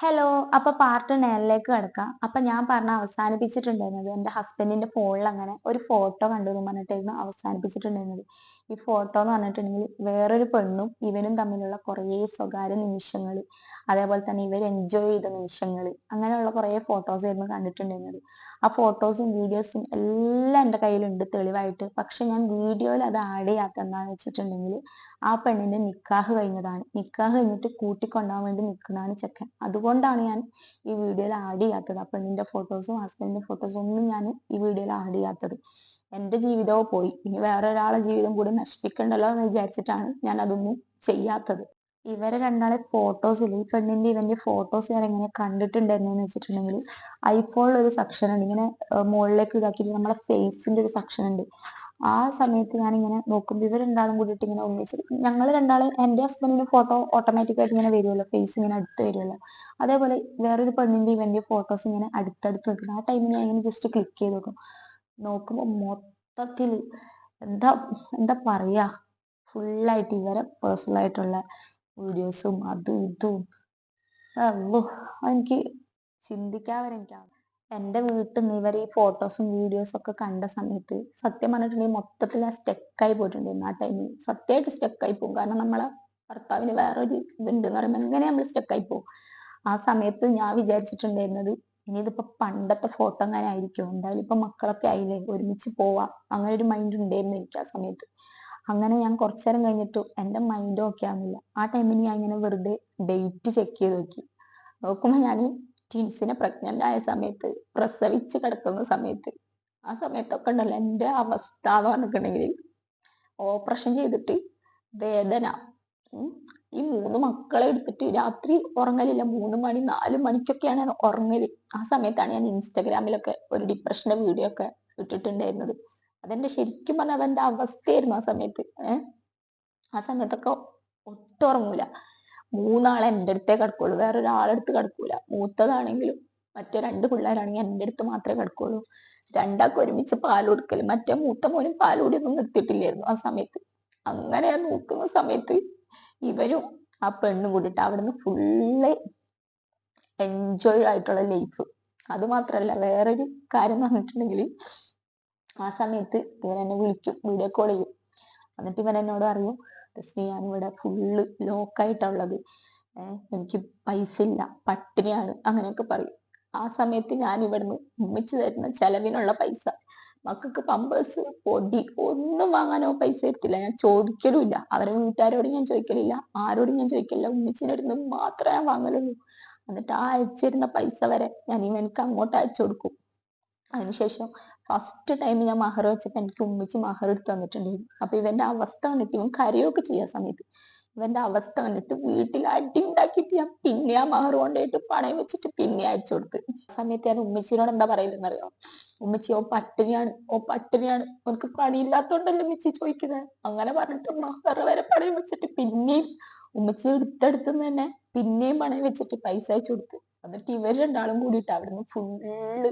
Hello അപ്പൊ part നയനിലേക്ക് കിടക്കാം. അപ്പൊ ഞാൻ പറഞ്ഞ അവസാനിപ്പിച്ചിട്ടുണ്ടായിരുന്നത്. എന്റെ ഹസ്ബൻഡിന്റെ ഫോണിൽ അങ്ങനെ ഒരു ഫോട്ടോ കണ്ടു എന്ന് പറഞ്ഞിട്ടായിരുന്നു അവസാനിപ്പിച്ചിട്ടുണ്ടായിരുന്നത്. ഈ ഫോട്ടോ എന്ന് പറഞ്ഞിട്ടുണ്ടെങ്കിൽ വേറൊരു പെണ്ണും ഇവനും തമ്മിലുള്ള കുറേ സ്വകാര്യ നിമിഷങ്ങൾ അതേപോലെ തന്നെ ഇവർ എൻജോയ് ചെയ്ത നിമിഷങ്ങൾ അങ്ങനെയുള്ള കുറേ ഫോട്ടോസ് ആയിരുന്നു കണ്ടിട്ടുണ്ടായിരുന്നത്. ആ ഫോട്ടോസും വീഡിയോസും എല്ലാം എന്റെ കയ്യിലുണ്ട് തെളിവായിട്ട്. പക്ഷെ ഞാൻ വീഡിയോയിൽ അത് ആഡ് ചെയ്യാത്ത എന്താണെന്ന് വെച്ചിട്ടുണ്ടെങ്കിൽ ആ പെണ്ണിന്റെ നിക്കാഹ് കഴിഞ്ഞതാണ്. നിക്കാഹ് കഴിഞ്ഞിട്ട് കൂട്ടിക്കൊണ്ടാൻ വേണ്ടി നിൽക്കുന്നതാണ് ചെക്കൻ. അതുകൊണ്ടാണ് ഞാൻ ഈ വീഡിയോയിൽ ആഡ് ചെയ്യാത്തത്. ആ പെണ്ണിന്റെ ഫോട്ടോസും ഹസ്ബൻഡിന്റെ ഫോട്ടോസും ഒന്നും ഞാൻ ഈ വീഡിയോയിൽ ആഡ് ചെയ്യാത്തത്. എന്റെ ജീവിതവും പോയി. ഇനി വേറെ ഒരാളെ ജീവിതം കൂടി നശിപ്പിക്കണ്ടല്ലോ എന്ന് വിചാരിച്ചിട്ടാണ് ഞാൻ അതൊന്നും ചെയ്യാത്തത്. ഇവരെ രണ്ടാളെ ഫോട്ടോസിൽ ഈ പെണ്ണിന്റെ ഇവന്റെ ഫോട്ടോസ് ഞാൻ എങ്ങനെ കണ്ടിട്ടുണ്ടായിരുന്നെന്ന് വെച്ചിട്ടുണ്ടെങ്കിൽ ഐഫോണിൽ ഒരു സെക്ഷൻ ഉണ്ട്. ഇങ്ങനെ മുകളിലേക്ക് ഇതാക്കിയിട്ട് നമ്മളെ ഫേസിന്റെ ഒരു സെക്ഷൻ ഉണ്ട്. ആ സമയത്ത് ഞാൻ ഇങ്ങനെ നോക്കുമ്പോൾ ഇവർ രണ്ടാളും കൂടിയിട്ട് ഇങ്ങനെ ഒന്നിച്ച് ഞങ്ങൾ രണ്ടാളും എന്റെ ഹസ്ബൻഡിന്റെ ഫോട്ടോ ഓട്ടോമാറ്റിക് ആയിട്ട് ഇങ്ങനെ വരുമല്ലോ ഫേസ് ഇങ്ങനെ അടുത്ത് വരുമല്ലോ അതേപോലെ വേറൊരു പെണ്ണിന്റെ ഇവന്റെ ഫോട്ടോസ് ഇങ്ങനെ അടുത്തടുത്ത് നിൽക്കുന്നു. ആ ടൈമിൽ ഞാൻ ഇങ്ങനെ ജസ്റ്റ് ക്ലിക്ക് ചെയ്ത് നോക്കും. നോക്കുമ്പോൾ മൊത്തത്തിൽ എന്താ എന്താ പറയാ? ഫുള്ളായിട്ട് ഇവരെ പേഴ്സണൽ ആയിട്ടുള്ള വീഡിയോസും അതും ഇതും. എനിക്ക് ചിന്തിക്കാൻ വരെ എനിക്കാവും എന്റെ വീട്ടിൽ നിന്ന് ഇവർ ഈ ഫോട്ടോസും വീഡിയോസും ഒക്കെ കണ്ട സമയത്ത് സത്യം പറഞ്ഞിട്ടുണ്ടെങ്കിൽ മൊത്തത്തിൽ ഞാൻ സ്റ്റെക്കായി പോയിട്ടുണ്ടായിരുന്നു ആ ടൈമിൽ സത്യമായിട്ട് സ്റ്റെക്കായി പോകും. കാരണം നമ്മളെ ഭർത്താവിന് വേറൊരു ഇതുണ്ട് എന്ന് പറയുമ്പോൾ എങ്ങനെ നമ്മൾ സ്റ്റെക്കായി പോകും. ആ സമയത്ത് ഞാൻ വിചാരിച്ചിട്ടുണ്ടായിരുന്നത് ഇനി ഇതിപ്പോ പണ്ടത്തെ ഫോട്ടോ അങ്ങനെ ആയിരിക്കും. എന്തായാലും ഇപ്പൊ മക്കളൊക്കെ ആയില്ലേ ഒരുമിച്ച് പോവാം. അങ്ങനെ ഒരു മൈൻഡ് ഉണ്ടായിരുന്നു എനിക്ക് ആ സമയത്ത്. അങ്ങനെ ഞാൻ കുറച്ചു നേരം കഴിഞ്ഞിട്ടു എന്റെ മൈൻഡ് ഓക്കെ ആവുന്നില്ല. ആ ടൈമിൽ ഞാൻ ഇങ്ങനെ വെറുതെ ഡേറ്റ് ചെക്ക് ചെയ്ത് നോക്കി. നോക്കുമ്പോൾ ഞാൻ ട്വിൻസിനെ പ്രഗ്നന്റ് ആയ സമയത്ത് പ്രസവിച്ച് കിടക്കുന്ന സമയത്ത് ആ സമയത്തൊക്കെ ഉണ്ടല്ലോ എന്റെ അവസ്ഥ എന്ന് പറഞ്ഞിട്ടുണ്ടെങ്കിൽ ഓപ്പറേഷൻ ചെയ്തിട്ട് വേദന. ഈ മൂന്ന് മക്കളെ എടുത്തിട്ട് രാത്രി ഉറങ്ങലില്ല. മൂന്ന് മണി നാല് മണിക്കൊക്കെയാണ് ഞാൻ ഉറങ്ങൽ. ആ സമയത്താണ് ഞാൻ ഇൻസ്റ്റാഗ്രാമിലൊക്കെ ഒരു ഡിപ്രഷന്റെ വീഡിയോ ഒക്കെ ഇട്ടിട്ടുണ്ടായിരുന്നത്. അതെന്റെ ശരിക്കും പറഞ്ഞാൽ അതെന്റെ അവസ്ഥയായിരുന്നു ആ സമയത്ത്. ഏഹ് ആ സമയത്തൊക്കെ ഒട്ടും ഉറങ്ങൂല മൂന്നാളെ എന്റെ അടുത്തേ കിടക്കുള്ളൂ. വേറെ ഒരാളെടുത്ത് കിടക്കൂല. മൂത്തതാണെങ്കിലും മറ്റേ രണ്ട് പിള്ളേരാണെങ്കിൽ എന്റെ അടുത്ത് മാത്രമേ കിടക്കുള്ളൂ. രണ്ടാൾക്ക് ഒരുമിച്ച് പാൽ കൊടുക്കൽ. മറ്റേ മൂത്ത മോനും പാൽ ഒന്നും നിർത്തിയിട്ടില്ലായിരുന്നു ആ സമയത്ത്. അങ്ങനെ നോക്കുന്ന സമയത്ത് ഇവരും ആ പെണ്ണും കൂടിയിട്ട് അവിടുന്ന് ഫുള്ള് എൻജോയ് ആയിട്ടുള്ള ലൈഫ് അത് മാത്രല്ല വേറൊരു കാര്യം എന്ന് പറഞ്ഞിട്ടുണ്ടെങ്കിൽ ആ സമയത്ത് ഇവൻ എന്നെ വിളിക്കും. വീഡിയോ കോൾ ചെയ്യും. എന്നിട്ട് ഇവൻ എന്നോട് അറിയും ഞാൻ ഞാനിവിടെ ഫുള്ള് ലോക്കായിട്ടുള്ളത് എനിക്ക് പൈസ ഇല്ല. പട്ടിണിയാണ്. അങ്ങനെയൊക്കെ പറയും. ആ സമയത്ത് ഞാൻ ഇവിടുന്ന് ഉമ്മിച്ച് തരുന്ന ചെലവിനുള്ള പൈസ. മക്കൾക്ക് പമ്പേഴ്സ് പൊടി ഒന്നും വാങ്ങാനോ പൈസ എടുത്തില്ല. ഞാൻ ചോദിക്കലുമില്ല. അവരെ വീട്ടുകാരോട് ഞാൻ ചോദിക്കലില്ല. ആരോടും ഞാൻ ചോദിക്കലില്ല. ഉമ്മിച്ചിനടുത്ത് മാത്രമേ ഞാൻ വാങ്ങലുള്ളൂ. എന്നിട്ട് ആ അയച്ചിരുന്ന പൈസ വരെ ഞാൻ ഇവനക്ക് അങ്ങോട്ട് അയച്ചു കൊടുക്കും. അതിനുശേഷം ഫസ്റ്റ് ടൈം ഞാൻ മഹർ വെച്ചപ്പോൾ എനിക്ക് ഉമ്മിച്ച് മഹർ എടുത്ത് തന്നിട്ടുണ്ടായിരുന്നു. അപ്പൊ ഇവന്റെ അവസ്ഥ കണ്ടിട്ട് ഇവൻ കരയൊക്കെ ചെയ്യാൻ സമയത്ത്. ഇവന്റെ അവസ്ഥ കണ്ടിട്ട് വീട്ടിൽ അടി ഉണ്ടാക്കിയിട്ട് ഞാൻ പിന്നെ ആ മഹർ കൊണ്ടുപോയിട്ട് പണയം വെച്ചിട്ട് പിന്നെ അയച്ചു കൊടുത്ത്. സമയത്ത് ഞാൻ ഉമ്മച്ചിനോട് എന്താ പറയില്ലെന്നറിയോ ഉമ്മച്ചി ഓ പട്ടിണിയാണ്. ഓ പട്ടിണിയാണ്. അവർക്ക് പണിയില്ലാത്തോണ്ടല്ലേ ഉമ്മച്ചി ചോദിക്കുന്നത് അങ്ങനെ പറഞ്ഞിട്ട് മഹർ വരെ പണയം വെച്ചിട്ട് പിന്നെയും ഉമ്മച്ചി എടുത്തെടുത്തുനിന്ന് തന്നെ പിന്നെയും പണയം വെച്ചിട്ട് പൈസ അയച്ചു കൊടുത്ത്. എന്നിട്ട് ഇവർ രണ്ടാളും കൂടിയിട്ട് അവിടുന്ന് ഫുള്ള്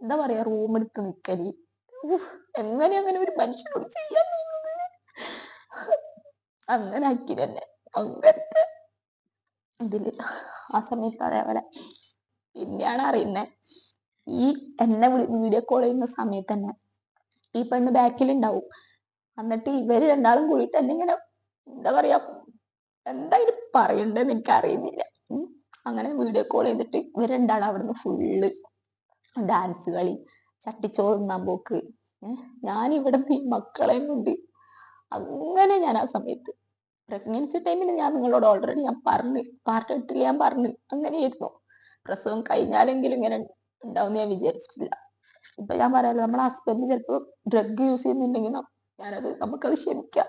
എന്താ പറയാ റൂം എടുത്ത് നിക്കൽ. എങ്ങനെ അങ്ങനെ ഒരു മനുഷ്യനോട് ചെയ്യാൻ തോന്നുന്നത് അങ്ങനെ ആക്കി തന്നെ. അങ്ങനത്തെ ഇതിൽ ആ സമയത്ത് അതേപോലെ പിന്നെയാണ് അറിയുന്നത് ഈ എന്നെ വിളി വീഡിയോ കോൾ ചെയ്യുന്ന സമയത്ത് തന്നെ ഈ പെണ്ണ് ബാക്കിലുണ്ടാവും. എന്നിട്ട് ഇവർ രണ്ടാളും കൂടിയിട്ട് എന്നെ ഇങ്ങനെ എന്താ പറയാ എന്തായാലും പറയണ്ടെന്ന് എനിക്ക് അറിയുന്നില്ല അങ്ങനെ വീഡിയോ കോൾ ചെയ്തിട്ട് ഇവർ രണ്ടാളും അവിടുന്ന് ഫുള്ള് ഡാൻസ് കളി ചട്ടിച്ചോറ് തിന്നാൻ പോക്ക് ഞാൻ ഇവിടെ ഈ മക്കളെയും കൊണ്ട് അങ്ങനെ ഞാൻ ആ സമയത്ത് പ്രഗ്നൻസി ടൈമിൽ ഞാൻ നിങ്ങളോട് ഓൾറെഡി ഞാൻ പറഞ്ഞു എട്ടിൽ ഞാൻ പറഞ്ഞു അങ്ങനെയായിരുന്നു. പ്രസവം കഴിഞ്ഞാലെങ്കിലും ഇങ്ങനെ ഉണ്ടാവും ഞാൻ വിചാരിച്ചിട്ടില്ല. ഇപ്പൊ ഞാൻ പറയാലോ നമ്മളെ ഹസ്ബൻഡ് ചിലപ്പോ ഡ്രഗ് യൂസ് ചെയ്യുന്നുണ്ടെങ്കിൽ ഞാനത് നമുക്കത് ക്ഷമിക്കാം.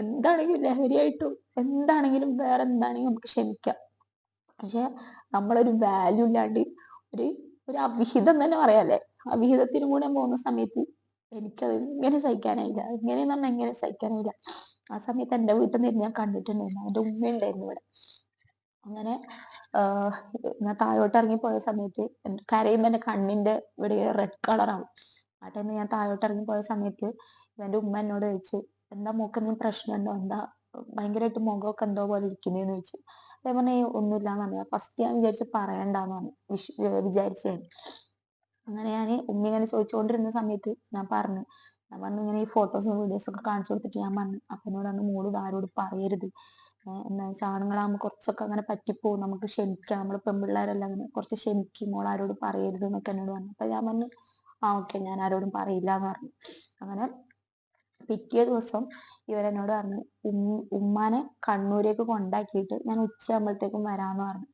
എന്താണെങ്കിലും ലഹരിയായിട്ടും എന്താണെങ്കിലും വേറെ എന്താണെങ്കിലും നമുക്ക് ക്ഷമിക്കാം. പക്ഷെ നമ്മളൊരു വാല്യൂ ഇല്ലാണ്ട് ഒരു ഒരു അവിഹിതം തന്നെ പറയാല്ലേ? അവിഹിതത്തിനും കൂടെ പോകുന്ന സമയത്ത് എനിക്കത് ഇങ്ങനെ സഹിക്കാനായില്ല. ഇങ്ങനെ പറഞ്ഞാൽ എങ്ങനെ സഹിക്കാനായില്ല. ആ സമയത്ത് എന്റെ വീട്ടിൽ നിന്ന് ഞാൻ കണ്ടിട്ടുണ്ടായിരുന്നു. എന്റെ ഉമ്മ ഉണ്ടായിരുന്നു ഇവിടെ. അങ്ങനെ ഞാൻ താഴോട്ട് ഇറങ്ങി പോയ സമയത്ത് കരയുമ്പോൾ എന്റെ കണ്ണിന്റെ ഇവിടെ റെഡ് കളറാവും ആ ടൈമിൽ ഞാൻ താഴോട്ട് ഇറങ്ങി പോയ സമയത്ത് എന്റെ ഉമ്മ എന്നോട് ചോദിച്ചു എന്താ മോക്ക് എന്തെങ്കിലും പ്രശ്നമുണ്ടോ? എന്താ ഭയങ്കരമായിട്ട് മുഖമൊക്കെ എന്തോ പോലെ ഇരിക്കുന്നതെന്ന് ചോദിച്ചു ഞാൻ പറഞ്ഞു ഒന്നുമില്ല പറഞ്ഞു. ഫസ്റ്റ് ഞാൻ വിചാരിച്ചു പറയണ്ടെന്ന് പറഞ്ഞു. വിചാരിച്ചേ അങ്ങനെ ഞാൻ ഉമ്മ ഇങ്ങനെ ചോദിച്ചുകൊണ്ടിരുന്ന സമയത്ത് ഞാൻ പറഞ്ഞു. ഞാൻ പറഞ്ഞു ഇങ്ങനെ ഈ ഫോട്ടോസും വീഡിയോസും ഒക്കെ കാണിച്ചു കൊടുത്തിട്ട് ഞാൻ പറഞ്ഞു അപ്പനോട് അന്ന് മോൾ ഇതാരോട് പറയരുത്. എന്താ വെച്ചാൽ കുറച്ചൊക്കെ അങ്ങനെ പറ്റിപ്പോവും. നമുക്ക് ക്ഷമിക്കാം. നമ്മൾ പെൺപിള്ളേരെല്ലാം അങ്ങനെ കുറച്ച് ക്ഷമിക്കും. മോൾ ആരോട് പറയരുത് എന്നൊക്കെ എന്നോട് പറഞ്ഞു. അപ്പൊ ഞാൻ പറഞ്ഞു ആ ഓക്കെ. ഞാൻ ആരോടും പറയില്ല എന്ന് പറഞ്ഞു. അങ്ങനെ പിറ്റേ ദിവസം ഇവരെന്നോട് പറഞ്ഞു ഉമ്മാനെ കണ്ണൂരേക്ക് കൊണ്ടാക്കിയിട്ട് ഞാൻ ഉച്ചയാകുമ്പോഴത്തേക്കും വരാന്ന് പറഞ്ഞു.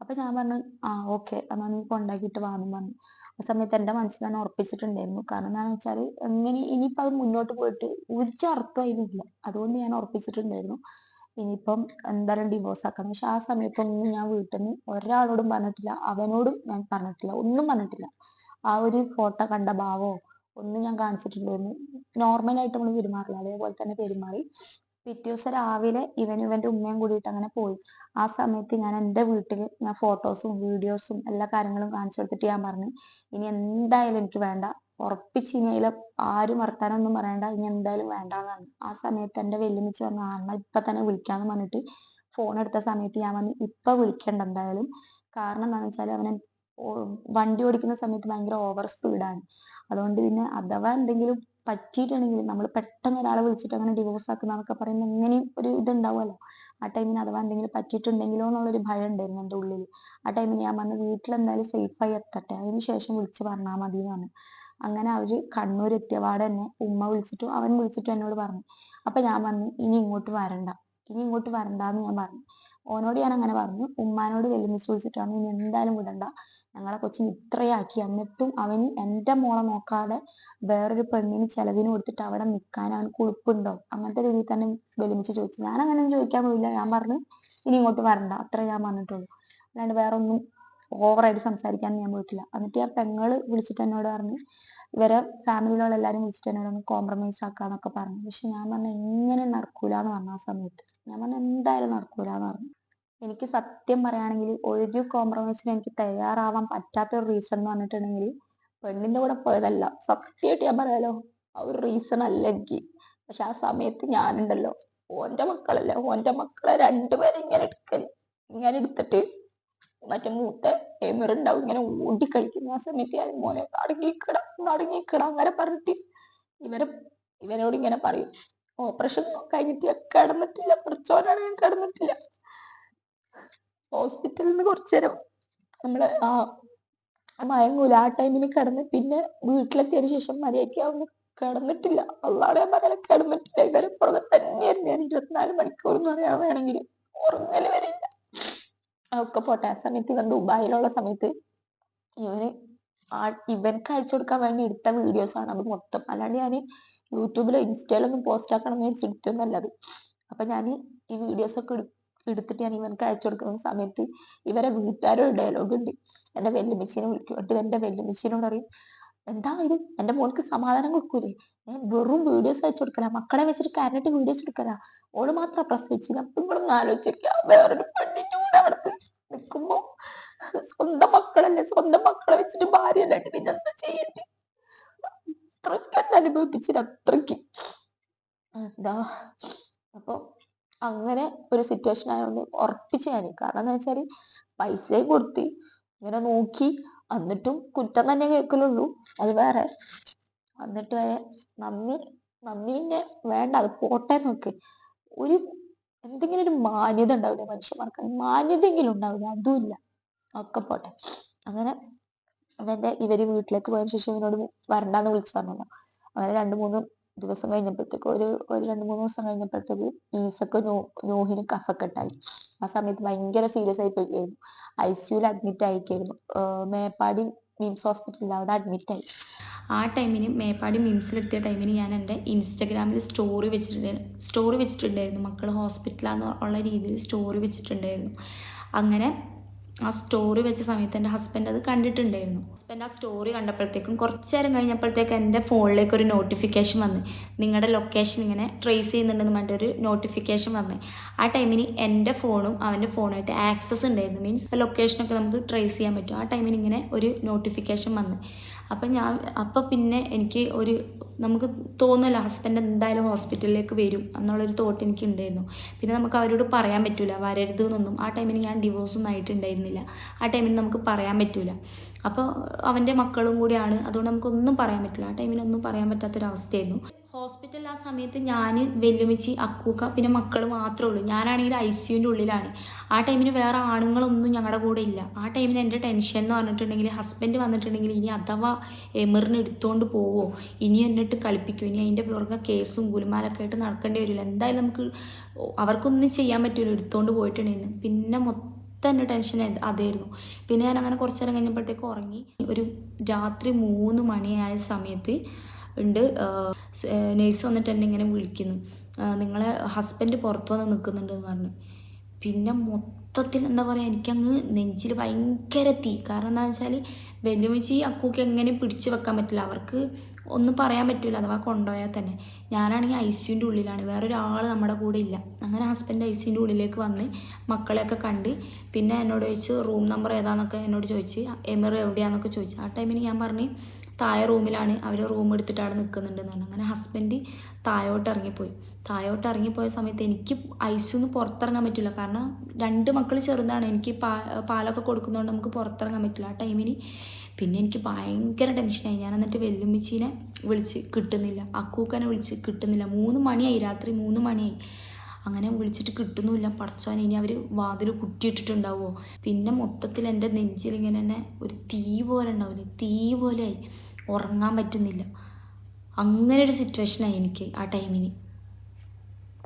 അപ്പൊ ഞാൻ പറഞ്ഞു ആ ഓക്കെ. എന്നാ നീ കൊണ്ടാക്കിയിട്ട് വാന്ന് പറഞ്ഞു. ആ സമയത്ത് എന്റെ മനസ്സിൽ ഞാൻ ഉറപ്പിച്ചിട്ടുണ്ടായിരുന്നു. കാരണം എന്താണെന്ന് വെച്ചാൽ എങ്ങനെ ഇനിയിപ്പോ അത് മുന്നോട്ട് പോയിട്ട് ഒരു അർത്ഥം അതിലില്ല അതുകൊണ്ട് ഞാൻ ഉറപ്പിച്ചിട്ടുണ്ടായിരുന്നു. ഇനിയിപ്പം എന്തായാലും ഡിവോഴ്സ് ആക്കണം. പക്ഷെ ആ സമയത്തൊന്നും ഞാൻ വീട്ടിൽ നിന്ന് ഒരാളോടും പറഞ്ഞിട്ടില്ല. അവനോടും ഞാൻ പറഞ്ഞിട്ടില്ല. ഒന്നും പറഞ്ഞിട്ടില്ല. ആ ഒരു ഫോട്ടോ കണ്ട ഭാവോ ഒന്നും ഞാൻ കാണിച്ചിട്ടുണ്ടായിരുന്നു. നോർമൽ ആയിട്ട് നമ്മൾ പെരുമാറില്ല. അതേപോലെ തന്നെ പെരുമാറി. പിറ്റേ ദിവസം രാവിലെ ഇവനും ഇവന്റെ ഉമ്മയും കൂടിയിട്ട് അങ്ങനെ പോയി. ആ സമയത്ത് ഞാൻ എന്റെ വീട്ടിൽ ഞാൻ ഫോട്ടോസും വീഡിയോസും എല്ലാ കാര്യങ്ങളും കാണിച്ചു കൊടുത്തിട്ട് ഞാൻ പറഞ്ഞു ഇനി എന്തായാലും എനിക്ക് വേണ്ട. ഉറപ്പിച്ച് ഇനി അതിൽ ആരും വർത്താനൊന്നും പറയണ്ട. ഇനി എന്തായാലും വേണ്ടാന്ന് പറഞ്ഞു. ആ സമയത്ത് എന്റെ വെല്ലുമിച്ച് പറഞ്ഞു ആണ ഇപ്പൊ തന്നെ വിളിക്കാന്ന് പറഞ്ഞിട്ട് ഫോൺ എടുത്ത സമയത്ത് ഞാൻ പറഞ്ഞു ഇപ്പൊ വിളിക്കണ്ട എന്തായാലും. കാരണം എന്താണെന്ന് വെച്ചാൽ അവനെ വണ്ടി ഓടിക്കുന്ന സമയത്ത് ഭയങ്കര ഓവർ സ്പീഡാണ് അതുകൊണ്ട് പിന്നെ അഥവാ എന്തെങ്കിലും പറ്റിയിട്ടുണ്ടെങ്കിൽ നമ്മൾ പെട്ടെന്ന് ഒരാളെ വിളിച്ചിട്ട് അങ്ങനെ ഡിവോഴ്സ് ആക്കുന്ന എന്നൊക്കെ പറയുമ്പോൾ എങ്ങനെയും ഒരു ഇതുണ്ടാവുമല്ലോ. ആ ടൈമിന് അഥവാ എന്തെങ്കിലും പറ്റിയിട്ടുണ്ടെങ്കിലോ എന്നുള്ളൊരു ഭയം ഉണ്ടായിരുന്നു എന്റെ ഉള്ളിൽ ആ ടൈമിൽ ഞാൻ പറഞ്ഞു വീട്ടിൽ എന്തായാലും സേഫായി എത്തട്ടെ. അതിന് ശേഷം വിളിച്ച് പറഞ്ഞാൽ മതി എന്ന് പറഞ്ഞു. അങ്ങനെ അവർ കണ്ണൂർ എത്തിയപാട് തന്നെ ഉമ്മ വിളിച്ചിട്ടും അവൻ വിളിച്ചിട്ടും എന്നോട് പറഞ്ഞു. അപ്പൊ ഞാൻ പറഞ്ഞു ഇനി ഇങ്ങോട്ട് വരണ്ട. ഇനി ഇങ്ങോട്ട് വരണ്ടാന്ന് ഞാൻ പറഞ്ഞു. ഓനോട് ഞാൻ അങ്ങനെ പറഞ്ഞു. ഉമ്മാനോട് വെല്ലുമിച്ച് വിളിച്ചിട്ട് പറഞ്ഞു ഇനി എന്തായാലും വിടണ്ട. ഞങ്ങളെ കൊച്ചിന് ഇത്രയാക്കി. എന്നിട്ടും അവന് എന്റെ മോളെ നോക്കാതെ വേറൊരു പെണ്ണിന് ചെലവിന് കൊടുത്തിട്ട് അവിടെ നിൽക്കാൻ അവന് ഉളുപ്പുണ്ടോ അങ്ങനത്തെ രീതിയിൽ തന്നെ വെല്ലുമിച്ച് ചോദിച്ചു. ഞാൻ അങ്ങനെ ചോദിക്കാൻ പോയില്ല. ഞാൻ പറഞ്ഞു ഇനി ഇങ്ങോട്ട് വരണ്ട. അത്ര ഞാൻ പറഞ്ഞിട്ടുള്ളൂ. അല്ലാണ്ട് വേറെ ഒന്നും ഓവറായിട്ട് സംസാരിക്കാൻ ഞാൻ പോയിട്ടില്ല. എന്നിട്ട് ആ പെങ്ങൾ വിളിച്ചിട്ട് എന്നോട് പറഞ്ഞു ഇവരെ ഫാമിലിയിലുള്ള എല്ലാവരും വിളിച്ചിട്ട് എന്നോട് ഒന്ന് കോംപ്രമൈസ് ആക്കാന്നൊക്കെ പറഞ്ഞു. പക്ഷെ ഞാൻ പറഞ്ഞ എങ്ങനെ നടക്കൂലെന്ന് പറഞ്ഞ ആ സമയത്ത്. ഞാൻ പറഞ്ഞു എന്തായാലും നടക്കൂല എന്ന് പറഞ്ഞു. എനിക്ക് സത്യം പറയുകയാണെങ്കിൽ ഒരു കോംപ്രമൈസിന് എനിക്ക് തയ്യാറാവാൻ പറ്റാത്ത ഒരു റീസൺ എന്ന് പറഞ്ഞിട്ടുണ്ടെങ്കിൽ പെണ്ണിന്റെ കൂടെ പോയതല്ല. സത്യമായിട്ട് ഞാൻ പറയാലോ ആ ഒരു റീസൺ അല്ല എനിക്ക് പക്ഷെ ആ സമയത്ത് ഞാനുണ്ടല്ലോ. ഓന്റെ മക്കളല്ലേ ഓന്റെ മക്കളെ രണ്ടുപേരും ഇങ്ങനെ എടുക്കൽ. ഇങ്ങനെ എടുത്തിട്ട് മറ്റേ മൂത്ത എമിറുണ്ടാവും ഇങ്ങനെ ഓടിക്കളിക്കുന്ന ആ സമയത്ത് ഞാൻ മോനെ അടങ്ങിക്കിട അടങ്ങിക്കിട അങ്ങനെ പറഞ്ഞിട്ട് ഇവരെ ഇവരോട് ഇങ്ങനെ പറയും. ഓപ്പറേഷൻ കഴിഞ്ഞിട്ട് കിടന്നിട്ടില്ല. കുറച്ചോരാണ് ഞാൻ കിടന്നിട്ടില്ല. ഹോസ്പിറ്റലിൽ നിന്ന് കുറച്ചു നേരം നമ്മൾ ആ മയങ്ങൂല. ആ ടൈമിൽ കിടന്ന് പിന്നെ വീട്ടിലെത്തിയതിനു ശേഷം മര്യാദയ്ക്ക് അവന് കിടന്നിട്ടില്ല. അള്ളാടെ മകനെ കിടന്നിട്ടില്ല. ഇവരെ പുറകെ തന്നെയായിരുന്നു ഞാൻ. ഇരുപത്തിനാല് മണിക്കൂർ എന്ന് പറയാൻ വേണമെങ്കിൽ ഉറങ്ങൽ വരില്ല ഒക്കെ പോട്ടെ. ആ സമയത്ത് ഇവൻ ദുബായിലുള്ള സമയത്ത് ഇവന് ആ ഇവൻക്ക് അയച്ചു കൊടുക്കാൻ വേണ്ടി എടുത്ത വീഡിയോസ് ആണ്. അത് മൊത്തം. അല്ലാണ്ട് ഞാൻ യൂട്യൂബിലോ ഇൻസ്റ്റയിലൊന്നും പോസ്റ്റ് ആക്കണം എന്ന് വെച്ച് എടുത്തൊന്നല്ല അപ്പൊ ഞാൻ ഈ വീഡിയോസ് ഒക്കെ എടു- എടുത്തിട്ട് ഞാൻ ഇവർക്ക് അയച്ചു കൊടുക്കുന്ന സമയത്ത് ഇവരെ വീട്ടുകാരോട് ഡയലോഗ് ഉണ്ട്. എന്റെ വെല്ലുമിച്ചിനെ വിളിക്കും. എന്നിട്ട് എന്റെ വെല്ലുമിച്ചിനോട് പറയും എന്താ ഇത്? എന്റെ മോൾക്ക് സമാധാനം കൊടുക്കൂലേ? ഞാൻ വെറും വീഡിയോസ് അയച്ചു കൊടുക്കല. മക്കളെ വെച്ചിട്ട് കരഞ്ഞിട്ട് വീഡിയോസ് എടുക്കല. ഓൾ മാത്രം പ്രസവിച്ചില്ല അപ്പൊ ആലോചിക്കുക ആലോചിക്കാം വേറൊരു പെണ്ണിന്റെ കൂടെ നിൽക്കുമ്പോ സ്വന്തം മക്കളല്ലേ? സ്വന്തം മക്കളെ വെച്ചിട്ട് ഭാര്യ പിന്നെ എന്താ അത്രയ്ക്ക് എന്നെ അനുഭവിപ്പിച്ചില്ല അത്രയ്ക്ക് എന്താ അപ്പൊ അങ്ങനെ ഒരു സിറ്റുവേഷൻ ആയതുകൊണ്ട് ഉറപ്പിച്ച് ഞാൻ കാരണം എന്താ വെച്ചാൽ പൈസയും കൊടുത്ത് ഇങ്ങനെ നോക്കി എന്നിട്ടും കുറ്റം തന്നെ കേൾക്കലുള്ളൂ. അത് വേറെ. എന്നിട്ട് വരെ നന്ദി പിന്നെ വേണ്ട. അത് പോട്ടെ നോക്ക്. ഒരു എന്തെങ്കിലും ഒരു മാന്യത ഉണ്ടാവില്ല മനുഷ്യന്മാർക്ക്? മാന്യതയെങ്കിലും ഉണ്ടാവില്ല? അതുമില്ല ഒക്കെ പോട്ടെ. അങ്ങനെ അവന്റെ ഇവർ വീട്ടിലേക്ക് പോയതിനു ശേഷം ഇവനോട് വരണ്ടാന്ന് വിളിച്ചു പറഞ്ഞല്ലോ അങ്ങനെ രണ്ടു മൂന്ന് ദിവസം കഴിഞ്ഞപ്പോഴത്തേക്ക് ഒരു ഒരു രണ്ട് മൂന്ന് ദിവസം കഴിഞ്ഞപ്പോഴത്തേക്ക് ഈസക്ക് നോഹിന് ഉണ്ടായി ആ സമയത്ത് ഭയങ്കര സീരിയസ് ആയി പോയിരുന്നു ഐ സിയുയിൽ അഡ്മിറ്റ് ആയിക്കായിരുന്നു. മേപ്പാടി മിംസ് ഹോസ്പിറ്റലിൽ അവിടെ അഡ്മിറ്റ് ആയി. ആ ടൈമിന് മേപ്പാടി മിംസിലെത്തിയ ടൈമിന് ഞാൻ എന്റെ ഇൻസ്റ്റഗ്രാമിൽ സ്റ്റോറി വെച്ചിട്ടുണ്ടായിരുന്നു. സ്റ്റോറി വെച്ചിട്ടുണ്ടായിരുന്നു. മക്കൾ ഹോസ്പിറ്റലാന്ന് ഉള്ള രീതിയിൽ സ്റ്റോറി വെച്ചിട്ടുണ്ടായിരുന്നു. അങ്ങനെ ആ സ്റ്റോറി വെച്ച സമയത്ത് എന്റെ ഹസ്ബൻഡ് അത് കണ്ടിട്ടുണ്ടായിരുന്നു. ഹസ്ബൻഡ് ആ സ്റ്റോറി കണ്ടപ്പോഴത്തേക്കും കുറച്ച് നേരം കഴിഞ്ഞപ്പോഴത്തേക്കും എന്റെ ഫോണിലേക്ക് ഒരു നോട്ടിഫിക്കേഷൻ വന്ന്. നിങ്ങളുടെ ലൊക്കേഷൻ ഇങ്ങനെ ട്രേസ് ചെയ്യുന്നുണ്ടെന്ന് പറഞ്ഞിട്ട് ഒരു നോട്ടിഫിക്കേഷൻ വന്ന്. ആ ടൈമിന് എന്റെ ഫോണും അവന്റെ ഫോണുമായിട്ട് ആക്സസ് ഉണ്ടായിരുന്നു. മീൻസ് ലൊക്കേഷനൊക്കെ നമുക്ക് ട്രേസ് ചെയ്യാൻ പറ്റും. ആ ടൈമിന് ഇങ്ങനെ ഒരു നോട്ടിഫിക്കേഷൻ വന്ന്. അപ്പം ഞാൻ അപ്പം പിന്നെ എനിക്ക് ഒരു നമുക്ക് തോന്നില്ല ഹസ്ബൻഡ് എന്തായാലും ഹോസ്പിറ്റലിലേക്ക് വരും എന്നുള്ളൊരു തോട്ട് എനിക്ക് ഉണ്ടായിരുന്നു പിന്നെ നമുക്ക് അവരോട് പറയാൻ പറ്റില്ല വരരുത് എന്നൊന്നും. ആ ടൈമിൽ ഞാൻ ഡിവോഴ്സൊന്നും ആയിട്ടുണ്ടായിരുന്നില്ല. ആ ടൈമിൽ നമുക്ക് പറയാൻ പറ്റില്ല അപ്പോൾ അവന്റെ മക്കളും കൂടിയാണ് അതുകൊണ്ട് നമുക്കൊന്നും പറയാൻ പറ്റില്ല ആ ടൈമിൽ ഒന്നും പറയാൻ പറ്റാത്തൊരവസ്ഥയായിരുന്നു. ഹോസ്പിറ്റലിൽ ആ സമയത്ത് ഞാൻ വെല്ലുമിച്ച് അക്കൂക്ക പിന്നെ മക്കൾ മാത്രമേ ഉള്ളൂ. ഞാനാണെങ്കിൽ ഐ സിയുന്റെ ഉള്ളിലാണ്. ആ ടൈമിന് വേറെ ആണുങ്ങളൊന്നും ഞങ്ങളുടെ കൂടെ ഇല്ല. ആ ടൈമിന് എന്റെ ടെൻഷൻ എന്ന് പറഞ്ഞിട്ടുണ്ടെങ്കിൽ ഹസ്ബൻഡ് വന്നിട്ടുണ്ടെങ്കിൽ ഇനി അഥവാ എമിറിന് എടുത്തുകൊണ്ട് പോവോ ഇനി എന്നിട്ട് കളിപ്പിക്കും ഇനി അതിന്റെ പുറകെ കേസും ഗുലുമാലൊക്കെ ആയിട്ട് നടക്കേണ്ടി വരില്ല. എന്തായാലും നമുക്ക് അവർക്കൊന്നും ചെയ്യാൻ പറ്റില്ല എടുത്തുകൊണ്ട് പോയിട്ടുണ്ടെങ്കിൽ പിന്നെ മൊത്തം എന്റെ ടെൻഷൻ അതായിരുന്നു. പിന്നെ ഞാൻ അങ്ങനെ കുറച്ച് നേരം കഴിഞ്ഞപ്പോഴത്തേക്ക് ഉറങ്ങി. ഒരു രാത്രി മൂന്ന് മണിയായ സമയത്ത് ഉണ്ട്. നേഴ്സ് വന്നിട്ട് എന്നെ ഇങ്ങനെ വിളിക്കുന്നു. നിങ്ങളെ ഹസ്ബൻഡ് പുറത്ത് വന്ന് നിൽക്കുന്നുണ്ട് എന്ന് പറഞ്ഞു. പിന്നെ മൊത്തത്തിൽ എന്താ പറയുക എനിക്കങ്ങ് നെഞ്ചിൽ ഭയങ്കര തീ. കാരണം എന്താണെന്ന് വെച്ചാൽ വെല്ലുവിളിച്ച് അക്കൂക്ക് എങ്ങനെ പിടിച്ച് വെക്കാൻ പറ്റില്ല. അവർക്ക് ഒന്നും പറയാൻ പറ്റില്ല അഥവാ കൊണ്ടുപോയാൽ തന്നെ. ഞാനാണെങ്കിൽ ഐ സിയുന്റെ ഉള്ളിലാണ്. വേറൊരാൾ നമ്മുടെ കൂടെ ഇല്ല. അങ്ങനെ ഹസ്ബൻഡ് ഐ സിയുന്റെ ഉള്ളിലേക്ക് വന്ന് മക്കളെയൊക്കെ കണ്ട് പിന്നെ എന്നോട് ചോദിച്ച് റൂം നമ്പർ ഏതാണെന്നൊക്കെ എന്നോട് ചോദിച്ച്. എമിർ എവിടെയാണെന്നൊക്കെ ചോദിച്ചു. ആ ടൈമിന് ഞാൻ പറഞ്ഞു താഴെ റൂമിലാണ് അവർ റൂം എടുത്തിട്ടാണ് അവിടെ നിൽക്കുന്നുണ്ടെന്ന് പറഞ്ഞു. അങ്ങനെ ഹസ്ബൻഡ് താഴോട്ട് ഇറങ്ങിപ്പോയി. താഴോട്ട് ഇറങ്ങിപ്പോയ സമയത്ത് എനിക്ക് ഐസിന്ന് പുറത്തിറങ്ങാൻ പറ്റില്ല. കാരണം രണ്ട് മക്കൾ ചെറുതാണ്. എനിക്ക് പാ പാലൊക്കെ കൊടുക്കുന്നതുകൊണ്ട് നമുക്ക് പുറത്തിറങ്ങാൻ പറ്റില്ല. ആ ടൈമിന് പിന്നെ എനിക്ക് ഭയങ്കര ടെൻഷനായി ഞാൻ എന്നിട്ട് വെല്ലുമ്മിച്ചീനെ വിളിച്ച് കിട്ടുന്നില്ല. അക്കൂക്കനെ വിളിച്ച് കിട്ടുന്നില്ല. മൂന്ന് മണിയായി. രാത്രി മൂന്ന് മണിയായി. അങ്ങനെ വിളിച്ചിട്ട് കിട്ടുന്നുമില്ല. പടച്ചോൻ ഇനി അവർ വാതിൽ കുട്ടിയിട്ടിട്ടുണ്ടാവുമോ പിന്നെ മൊത്തത്തിൽ എന്റെ നെഞ്ചിൽ ഇങ്ങനെ തന്നെ ഒരു തീ പോലെ ഉണ്ടാവില്ലേ? തീ പോലെയായി ഉറങ്ങാൻ പറ്റുന്നില്ല. അങ്ങനെ ഒരു സിറ്റുവേഷനായി എനിക്ക് ആ ടൈമിന്